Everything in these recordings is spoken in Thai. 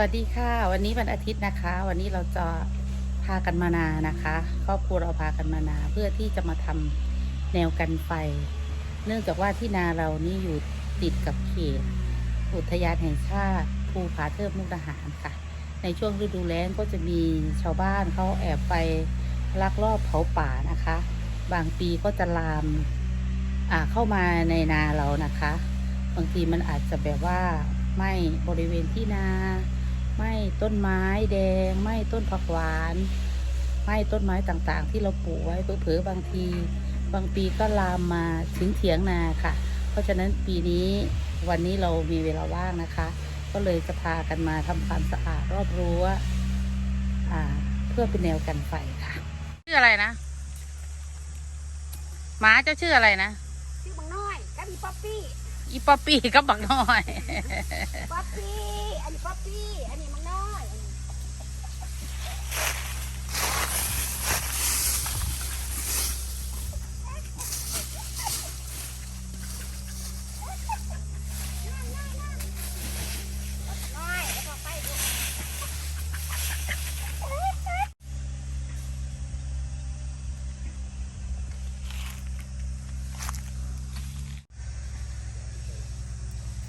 สวัสดีค่ะ วันนี้วันอาทิตย์นะคะ วันนี้เราจะพากันมานานะคะครอบครัวเราพากันมานา เพื่อที่จะมาทำแนวกันไฟ เนื่องจากว่าที่นาเรานี่อยู่ติดกับเขต อุทยานแห่งชาติภูผาเทิดมุกดาหารค่ะ ในช่วงฤดูแล้งก็จะมีชาวบ้านเขาแอบไปลักลอบเผาป่านะคะ บางปีก็จะลามอ่าเข้ามาในนาเรานะคะ บางทีมันอาจจะแบบว่าไหม้บริเวณที่นา ไหม้ต้นไม้แดง ไหม้ต้นผักหวาน ไหม้ต้นไม้ต่างๆ ที่เราปลูกไว้เผลอๆบางที บางปีก็ลามมาถึงเถียงนาค่ะ เพราะฉะนั้นปีนี้วันนี้เรามีเวลาว่างนะคะ ก็เลยจะพากันมาทำความสะอาดรอบรั้วอ่าเพื่อเป็นแนวกันไฟค่ะชื่ออะไรนะหมาเจ้าชื่ออะไรนะชื่อบังน้อยกับอีป๊อปปี้ อีป๊อปปี้กับบักน้อย ป๊อปปี้ อันนี้ป๊อปปี้ อันนี้บังน้อยอันนี้น้อยแล้วก็ไปดู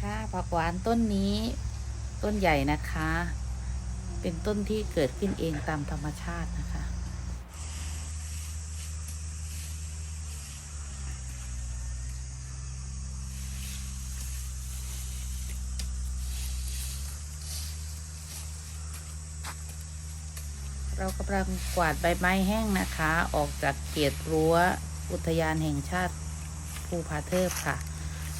ค่ะผักหวานต้นนี้ต้นใหญ่นะคะ เป็นต้นที่เกิดขึ้นเองตามธรรมชาตินะคะเรากำลังกวาดใบไม้แห้งนะคะ ออกจากเขตรั้วอุทยานแห่งชาติภูผาเทิบค่ะ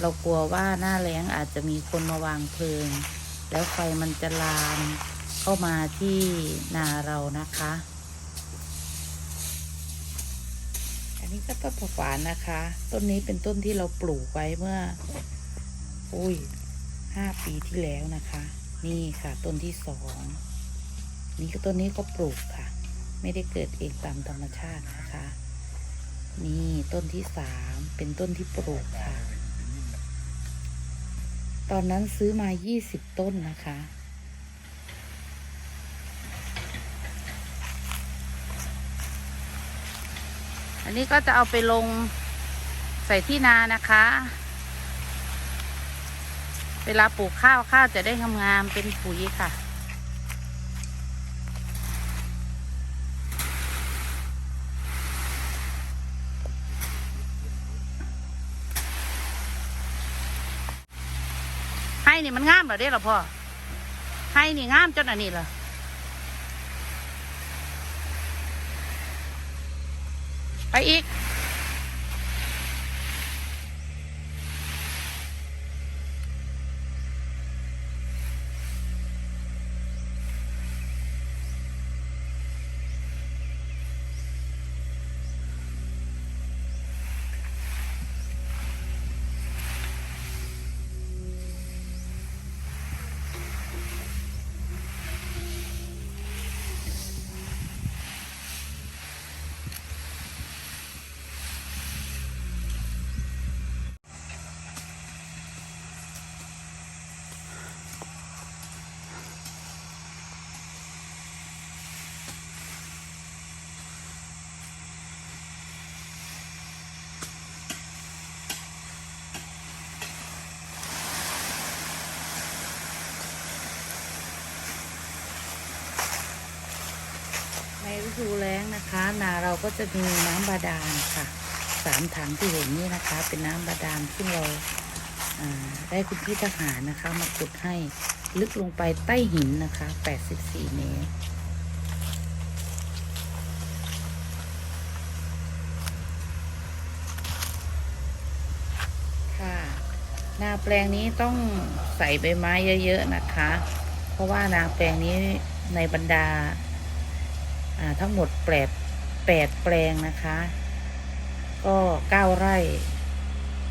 เรากลัวว่าหน้าแล้งอาจจะมีคนมาวางเพลิง แล้วไฟมันจะลามเข้ามาที่นาเรานะคะ อันนี้ก็ต้นผักหวานนะคะ ต้นนี้เป็นต้นที่เราปลูกไว้เมื่อ อุ้ยห้าปีที่แล้วนะคะ นี่ค่ะ ต้นที่สอง นี่ก็ต้นนี้ก็ปลูกค่ะ ไม่ได้เกิดเองตามธรรมชาตินะคะ นี่ต้นที่สามเป็นต้นที่ปลูกค่ะ ตอนนั้นซื้อมา 20 ต้นนะคะ อันนี้ก็จะเอาไปลงใส่ที่นานะคะ เวลาปลูกข้าวข้าวจะได้ทำงามเป็นปุ๋ยค่ะ นี่มันงามเหรอเด้เหรอพ่อให้นี่งามจนอันนี้เหรอไปอีก ดูแล้งนะคะ นาเราก็จะมีน้ำบาดาลค่ะสามถังที่เห็นนี่นะคะ เป็นน้ำบาดาลที่เราอ่าได้คุณพี่ทหารนะคะ มาขุดให้ลึกลงไปใต้หินนะคะ 84 เมตรค่ะนาแปลงนี้ต้องใส่ใบไม้เยอะ ๆ นะคะ เพราะว่านาแปลงนี้ในบรรดา ทั้งหมดแปดแปดแปลงนะคะ ก็เก้าไร่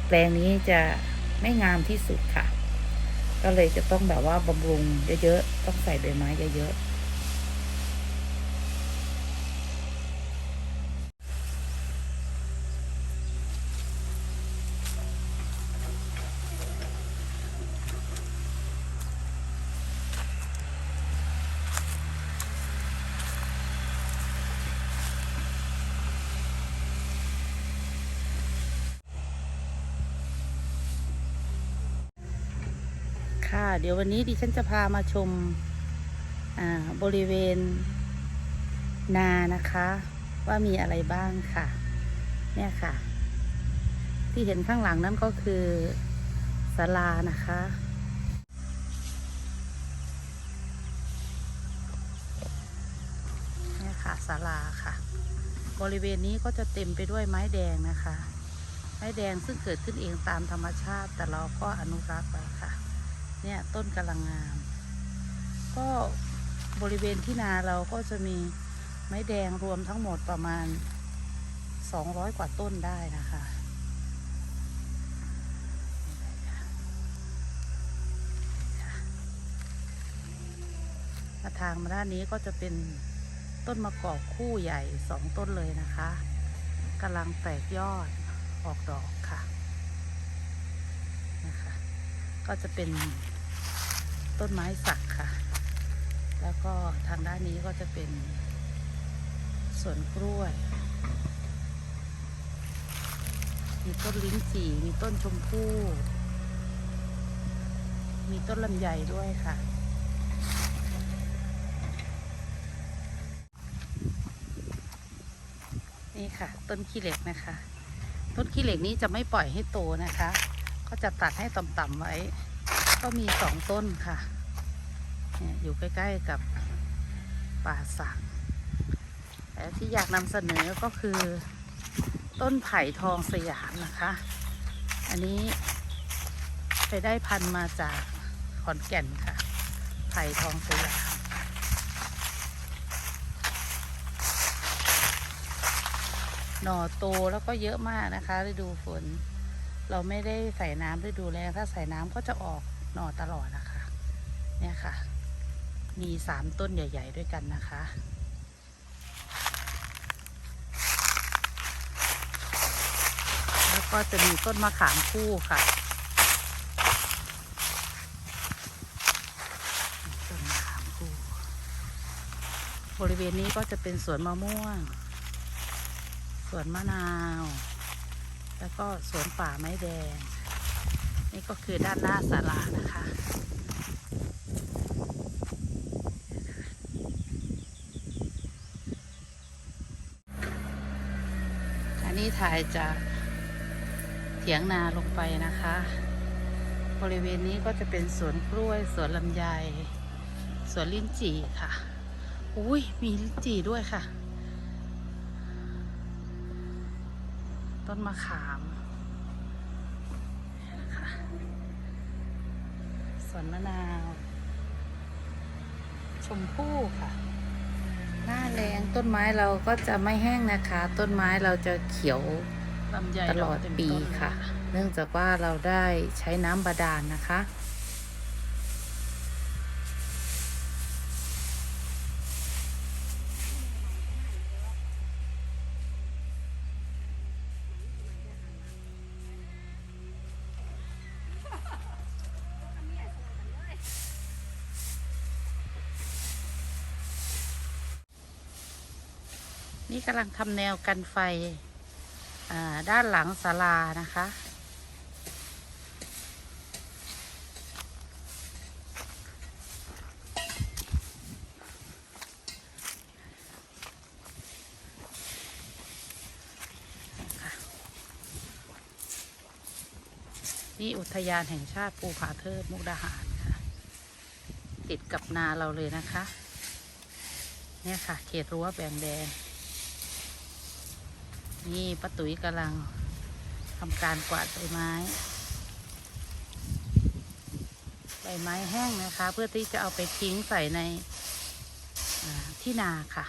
แปลงนี้จะไม่งามที่สุดค่ะ ก็เลยจะต้องแบบว่าบำรุงเยอะๆ ต้องใส่ใบไม้เยอะๆ เดี๋ยววันนี้ดิฉันจะพามาชมบริเวณนานะคะ ว่ามีอะไรบ้างค่ะ เนี่ยค่ะ ที่เห็นข้างหลังนั่นก็คือศาลานะคะ เนี่ยค่ะศาลาค่ะ บริเวณนี้ก็จะเต็มไปด้วยไม้แดงนะคะไม้แดงซึ่งเกิดขึ้นเองตามธรรมชาติ แต่เราก็อนุรักษ์ไว้ค่ะ เนี่ยต้นกำลังงาม ก็บริเวณที่นาเราก็จะมีไม้แดงรวมทั้งหมดประมาณ 200 กว่าต้นได้นะคะมาทางมาด้านนี้ก็จะเป็นต้นมะกอกคู่ใหญ่สองต้นเลยนะคะกำลังแตกยอดออกดอกค่ะนะคะ ก็จะเป็น ต้นไม้สักค่ะ แล้วก็ทางด้านนี้ก็จะเป็นสวนกล้วย มีต้นลิ้นจี่มีต้นชมพู่ มีต้นลำไยด้วยค่ะนี่ค่ะต้นขี้เหล็กนะคะ ต้นขี้เหล็กนี้จะไม่ปล่อยให้โตนะคะ ก็จะตัดให้ต่ำๆไว้ ก็มีสองต้นค่ะเนี่ยอยู่ใกล้ ๆ กับป่าสักแต่ที่อยากนำเสนอก็คือต้นไผ่ทองสยามนะคะ อันนี้ไปได้พันธุ์มาจากขอนแก่นค่ะ ไผ่ทองสยามหน่อโตแล้วก็เยอะมากนะคะฤดูฝน เราไม่ได้ใส่น้ำฤดูแล้งถ้าใส่น้ำก็จะออก หน่อตลอดนะคะ เนี่ยค่ะ มีสามต้นใหญ่ ๆ ด้วยกันนะคะ แล้วก็จะมีต้นมะขามคู่ค่ะต้นมะขามคู่ บริเวณนี้ก็จะเป็นสวนมะม่วง สวนมะนาว แล้วก็สวนป่าไม้แดง นี่ก็คือด้านหน้าศาลานะคะ อันนี้ถ่ายจากเถียงนาลงไปนะคะ บริเวณนี้ก็จะเป็นสวนกล้วย สวนลำไย สวนลิ้นจี่ค่ะ อุ้ยมีลิ้นจี่ด้วยค่ะ ต้นมะขามนะคะ สวนมะนาว ชมพู่ค่ะ หน้าแรงต้นไม้เราก็จะไม่แห้งนะคะ ต้นไม้เราจะเขียวตลอดปีค่ะ เนื่องจากว่าเราได้ใช้น้ำบาดาลนนะคะ นี่กำลังทำแนวกันไฟด้านหลังศาลานะคะ นี่อุทยานแห่งชาติภูผาเทิดมุกดาหารค่ะ ติดกับนาเราเลยนะคะ เนี่ยค่ะ เขตรั้วแบ่งแดง นี่ป้าตุ๋ยกำลังทำการกวาดใบไม้ ใบไม้แห้งนะคะ เพื่อที่จะเอาไปทิ้งใส่ในที่นาค่ะ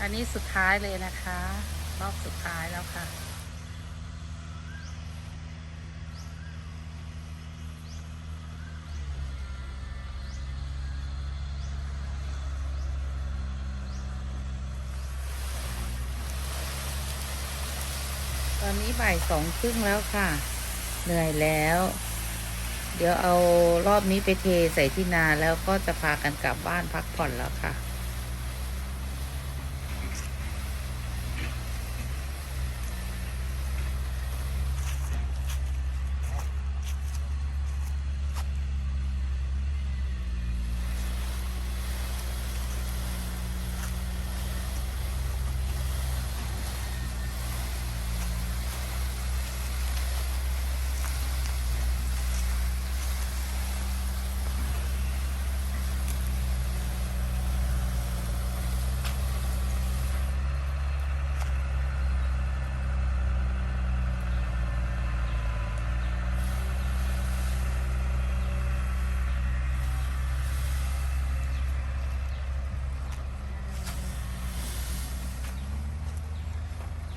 อันนี้สุดท้ายเลยนะคะ รอบสุดท้ายแล้วค่ะ อนนี้บ่ายสองครึ่งแล้วค่ะ เหนื่อยแล้ว เดี๋ยวเอารอบนี้ไปเทใส่ที่นาแล้วก็จะพากันกลับบ้านพักผ่อนแล้วค่ะ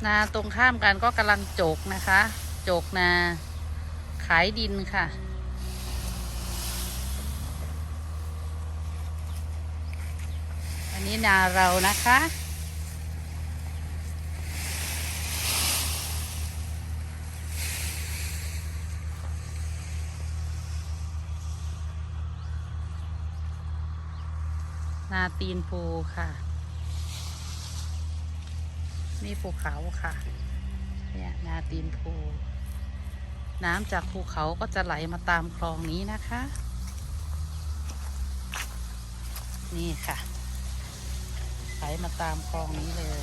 นาตรงข้ามกันก็กำลังโจกนะคะ โจกนา ขายดินค่ะ อันนี้นาเรานะคะนาตีนภูค่ะ นี่ภูเขาค่ะ เนี่ยนาตีนภูน้ำจากภูเขาก็จะไหลมาตามคลองนี้นะคะ นี่ค่ะ ไหลมาตามคลองนี้เลย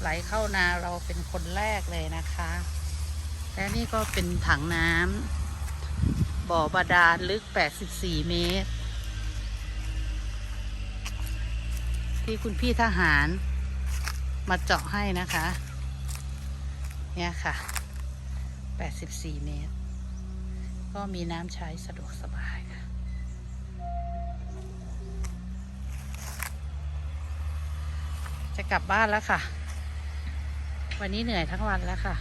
ไหลเข้านาเราเป็นคนแรกเลยนะคะ และนี่ก็เป็นถังน้ำบ่อบาดาลลึก 84 เมตร ที่คุณพี่ทหาร มาเจาะให้นะคะ เนี่ยค่ะ 84 เมตร ก็มีน้ำใช้สะดวกสบายค่ะ จะกลับบ้านแล้วค่ะ วันนี้เหนื่อยทั้งวันแล้วค่ะ